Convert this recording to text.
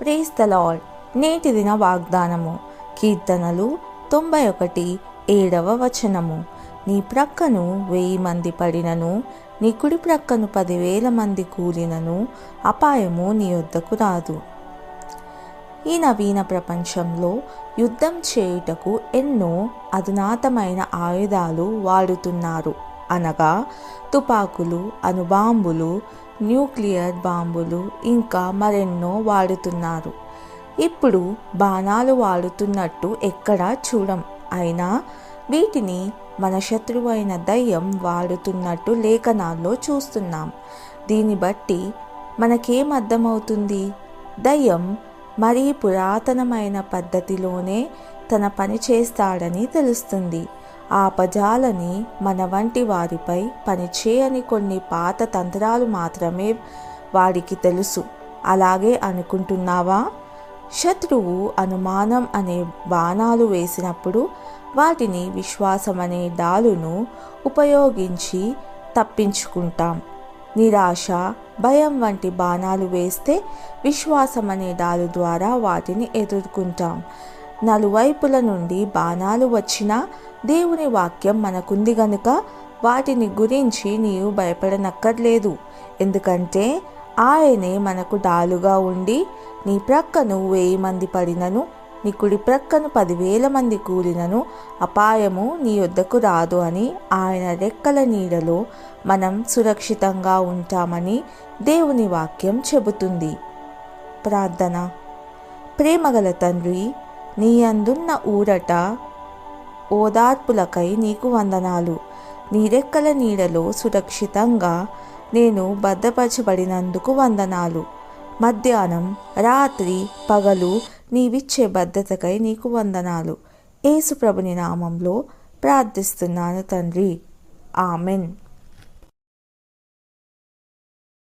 Praise the lord నేటి దిన వాగ్దానము. కీర్తనలు తొంభై ఒకటి ఏడవ వచనము. నీ ప్రక్కను వెయ్యి మంది పడినను నీ కుడి ప్రక్కను పదివేల మంది కూలినను అపాయము నీ వద్దకు రాదు. ఈ నవీన ప్రపంచంలో యుద్ధం చేయుటకు ఎన్నో అధునాతమైన ఆయుధాలు వాడుతున్నారు. అనగా తుపాకులు అణుబాంబులు న్యూక్లియర్ బాంబులు ఇంకా మరెన్నో వాడుతున్నారు. ఇప్పుడు బాణాలు వాడుతున్నట్టు ఎక్కడా చూడం. అయినా వీటిని మన శత్రువైన దయ్యం వాడుతున్నట్టు లేఖనాల్లో చూస్తున్నాం. దీన్ని బట్టి మనకేం అర్థమవుతుంది? దయ్యం మరీ పురాతనమైన పద్ధతిలోనే తన పని చేస్తాడని తెలుస్తుంది. ఆ పజాలని మన వంటి వారిపై పనిచేయని కొన్ని పాత తంత్రాలు మాత్రమే వాడికి తెలుసు. అలాగే అనుకుంటున్నావా? శత్రువు అనుమానం అనే బాణాలు వేసినప్పుడు వాటిని విశ్వాసం అనే డాలును ఉపయోగించి తప్పించుకుంటాం. నిరాశ భయం వంటి బాణాలు వేస్తే విశ్వాసం అనే డాలు ద్వారా వాటిని ఎదుర్కొంటాం. నలువైపుల నుండి బాణాలు వచ్చినా దేవుని వాక్యం మనకుంది గనుక వాటిని గురించి నీవు భయపడనక్కర్లేదు. ఎందుకంటే ఆయనే మనకు డాలుగా ఉండి నీ ప్రక్కను వెయ్యి మంది పడినను నీ కుడి ప్రక్కను పదివేల మంది కూలినను అపాయము నీ వద్దకు రాదు అని ఆయన రెక్కల నీడలో మనం సురక్షితంగా ఉంటామని దేవుని వాక్యం చెబుతుంది. ప్రార్థన. ప్రేమగల తండ్రి నీ అందున్న ఊరట ఓదార్పులకై నీకు వందనాలు. నీరెక్కల నీడలో సురక్షితంగా నేను భద్రపరచబడినందుకు వందనాలు. మధ్యాహ్నం రాత్రి పగలు నీవిచ్చే భద్రతకై నీకు వందనాలు. ఏసుప్రభుని నామంలో ప్రార్థిస్తున్నాను తండ్రి. ఆమెన్.